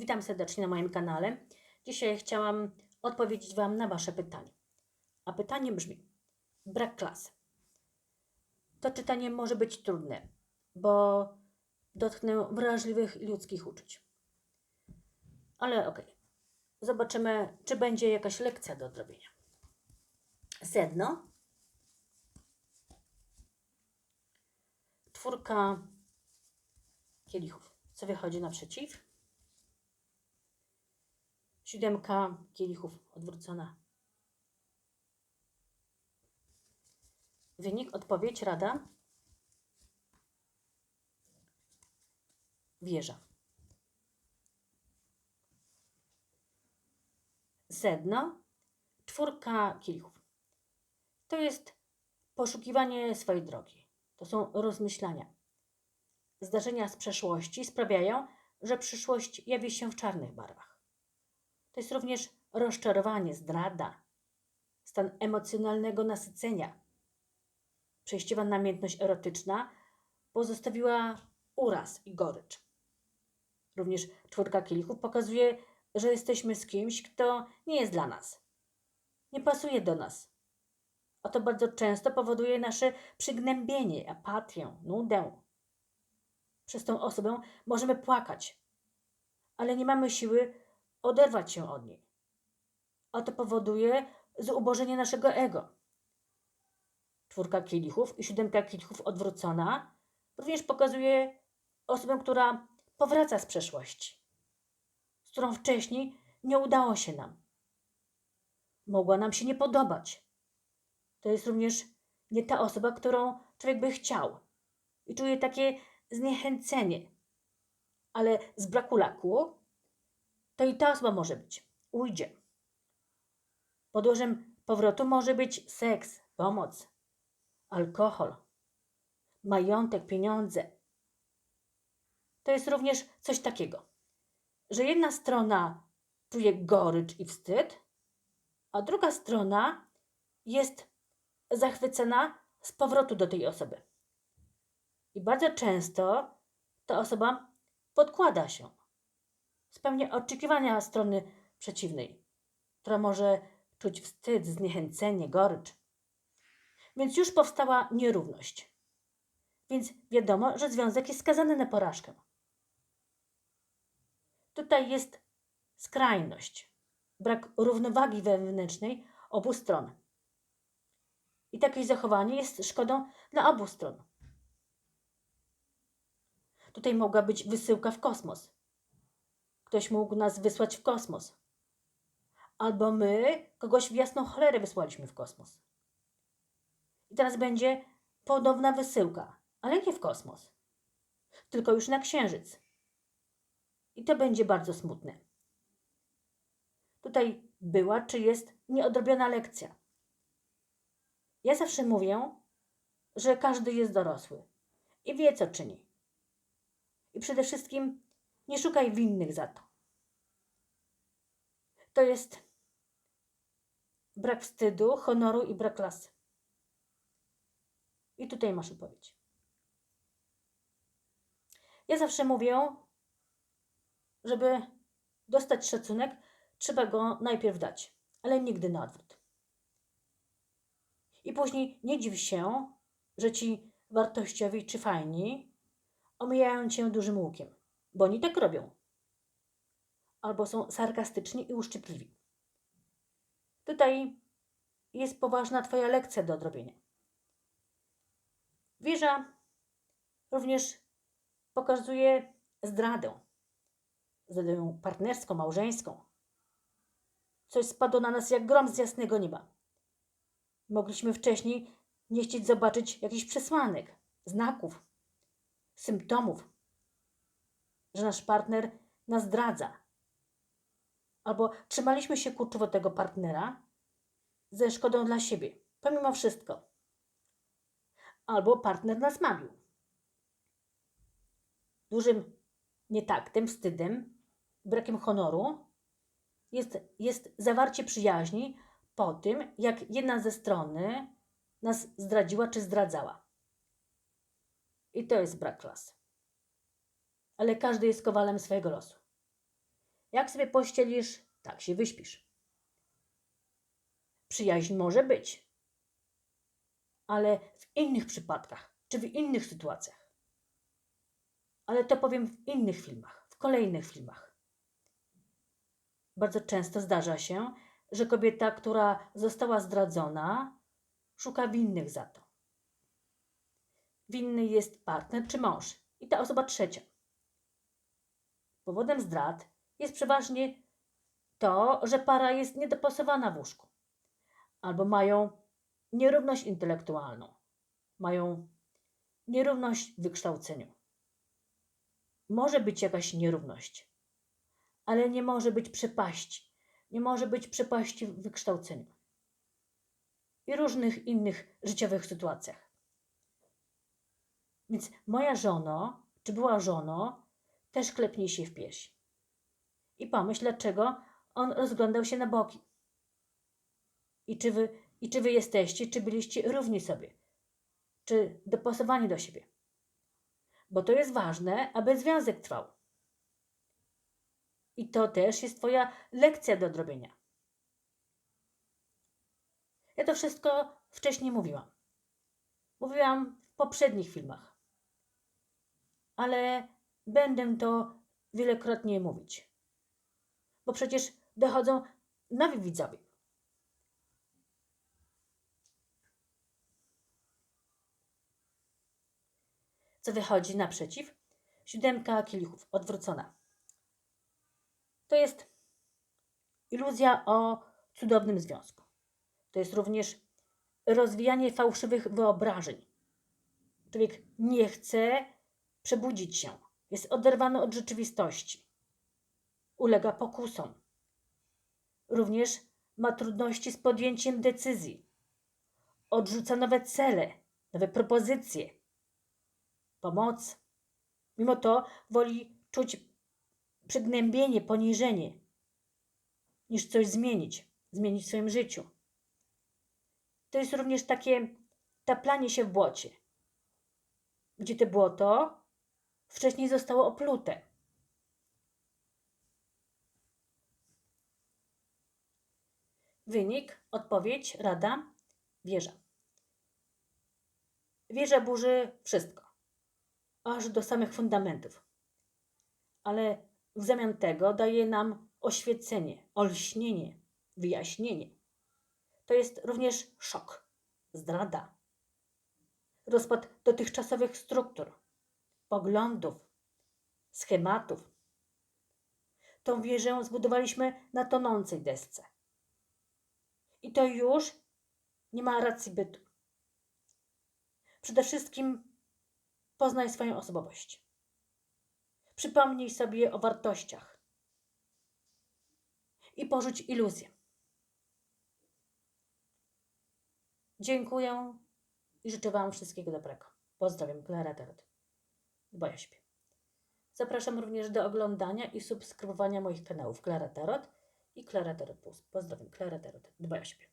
Witam serdecznie na moim kanale. Dzisiaj chciałam odpowiedzieć Wam na Wasze pytanie. A pytanie brzmi: brak klasy. To czytanie może być trudne, bo dotknę wrażliwych ludzkich uczuć. Ale okej. Zobaczymy, czy będzie jakaś lekcja do odrobienia. Sedno. Czwórka kielichów. Co wychodzi naprzeciw? Siódemka kielichów odwrócona. Wynik, odpowiedź, rada. Wieża. Sedno. Czwórka kielichów. To jest poszukiwanie swojej drogi. To są rozmyślania. Zdarzenia z przeszłości sprawiają, że przyszłość jawi się w czarnych barwach. To jest również rozczarowanie, zdrada, stan emocjonalnego nasycenia. Przejściowa namiętność erotyczna pozostawiła uraz i gorycz. Również czwórka kielichów pokazuje, że jesteśmy z kimś, kto nie jest dla nas. Nie pasuje do nas. A to bardzo często powoduje nasze przygnębienie, apatię, nudę. Przez tą osobę możemy płakać, ale nie mamy siły oderwać się od niej. A to powoduje zubożenie naszego ego. Czwórka kielichów i siódemka kielichów odwrócona również pokazuje osobę, która powraca z przeszłości, z którą wcześniej nie udało się nam. Mogła nam się nie podobać. To jest również nie ta osoba, którą człowiek by chciał. I czuje takie zniechęcenie. Ale z braku laku to i ta osoba może być. Ujdzie. Podłożem powrotu może być seks, pomoc, alkohol, majątek, pieniądze. To jest również coś takiego, że jedna strona czuje gorycz i wstyd, a druga strona jest zachwycona z powrotu do tej osoby. I bardzo często ta osoba podkłada się, spełnia oczekiwania strony przeciwnej, która może czuć wstyd, zniechęcenie, gorycz. Więc już powstała nierówność. Więc wiadomo, że związek jest skazany na porażkę. Tutaj jest skrajność, brak równowagi wewnętrznej obu stron. I takie zachowanie jest szkodą dla obu stron. Tutaj mogła być wysyłka w kosmos. Ktoś mógł nas wysłać w kosmos. Albo my kogoś w jasną cholerę wysłaliśmy w kosmos. I teraz będzie podobna wysyłka, ale nie w kosmos, tylko już na księżyc. I to będzie bardzo smutne. Tutaj była czy jest nieodrobiona lekcja. Ja zawsze mówię, że każdy jest dorosły i wie, co czyni. I przede wszystkim nie szukaj winnych za to. To jest brak wstydu, honoru i brak klasy. I tutaj masz odpowiedź. Ja zawsze mówię, żeby dostać szacunek, trzeba go najpierw dać, ale nigdy na odwrót. I później nie dziw się, że ci wartościowi czy fajni omijają cię dużym łukiem, bo oni tak robią. Albo są sarkastyczni i uszczypliwi. Tutaj jest poważna Twoja lekcja do odrobienia. Wieża również pokazuje zdradę. Zdradę partnerską, małżeńską. Coś spadło na nas jak grom z jasnego nieba. Mogliśmy wcześniej nie chcieć zobaczyć jakichś przesłanek, znaków, symptomów, że nasz partner nas zdradza. Albo trzymaliśmy się kurczowo tego partnera ze szkodą dla siebie, pomimo wszystko. Albo partner nas mamił. Dużym nietaktem, wstydem, brakiem honoru jest, jest zawarcie przyjaźni po tym, jak jedna ze strony nas zdradziła czy zdradzała. I to jest brak klasy. Ale każdy jest kowalem swojego losu. Jak sobie pościelisz, tak się wyśpisz. Przyjaźń może być, ale w innych przypadkach czy w innych sytuacjach. Ale to powiem w innych filmach, w kolejnych filmach. Bardzo często zdarza się, że kobieta, która została zdradzona, szuka winnych za to. Winny jest partner czy mąż i ta osoba trzecia. Powodem zdrad jest przeważnie to, że para jest niedopasowana w łóżku albo mają nierówność intelektualną, mają nierówność w wykształceniu. Może być jakaś nierówność, ale nie może być przepaści. Nie może być przepaści w wykształceniu i różnych innych życiowych sytuacjach. Więc moja żono, czy była żono, też klepnij się w piersi. I pomyśl, dlaczego on rozglądał się na boki. I czy wy, i czy wy jesteście, czy byliście równi sobie, czy dopasowani do siebie. Bo to jest ważne, aby związek trwał. I to też jest Twoja lekcja do odrobienia. Ja to wszystko wcześniej mówiłam. Mówiłam w poprzednich filmach. Ale będę to wielokrotnie mówić. Bo przecież dochodzą nowi widzowie. Co wychodzi naprzeciw? Siódemka kielichów, odwrócona. To jest iluzja o cudownym związku. To jest również rozwijanie fałszywych wyobrażeń. Człowiek nie chce przebudzić się, jest oderwany od rzeczywistości, ulega pokusom. Również ma trudności z podjęciem decyzji, odrzuca nowe cele, nowe propozycje, pomoc. Mimo to woli czuć przygnębienie, poniżenie, niż coś zmienić, zmienić w swoim życiu. To jest również takie taplanie się w błocie, gdzie to błoto wcześniej zostało oplute. Wynik, odpowiedź, rada, wieża. Wieża burzy wszystko, aż do samych fundamentów. Ale w zamian tego daje nam oświecenie, olśnienie, wyjaśnienie. To jest również szok, zdrada, rozpad dotychczasowych struktur, poglądów, schematów. Tą wieżę zbudowaliśmy na tonącej desce. I to już nie ma racji bytu. Przede wszystkim poznaj swoją osobowość. Przypomnij sobie o wartościach i porzuć iluzję. Dziękuję i życzę Wam wszystkiego dobrego. Pozdrawiam, Klara Tarot. Dbaj o siebie. Zapraszam również do oglądania i subskrybowania moich kanałów Klara Tarot i Klara Tarot Plus. Pozdrawiam, Klara Tarot. Dbaj o siebie.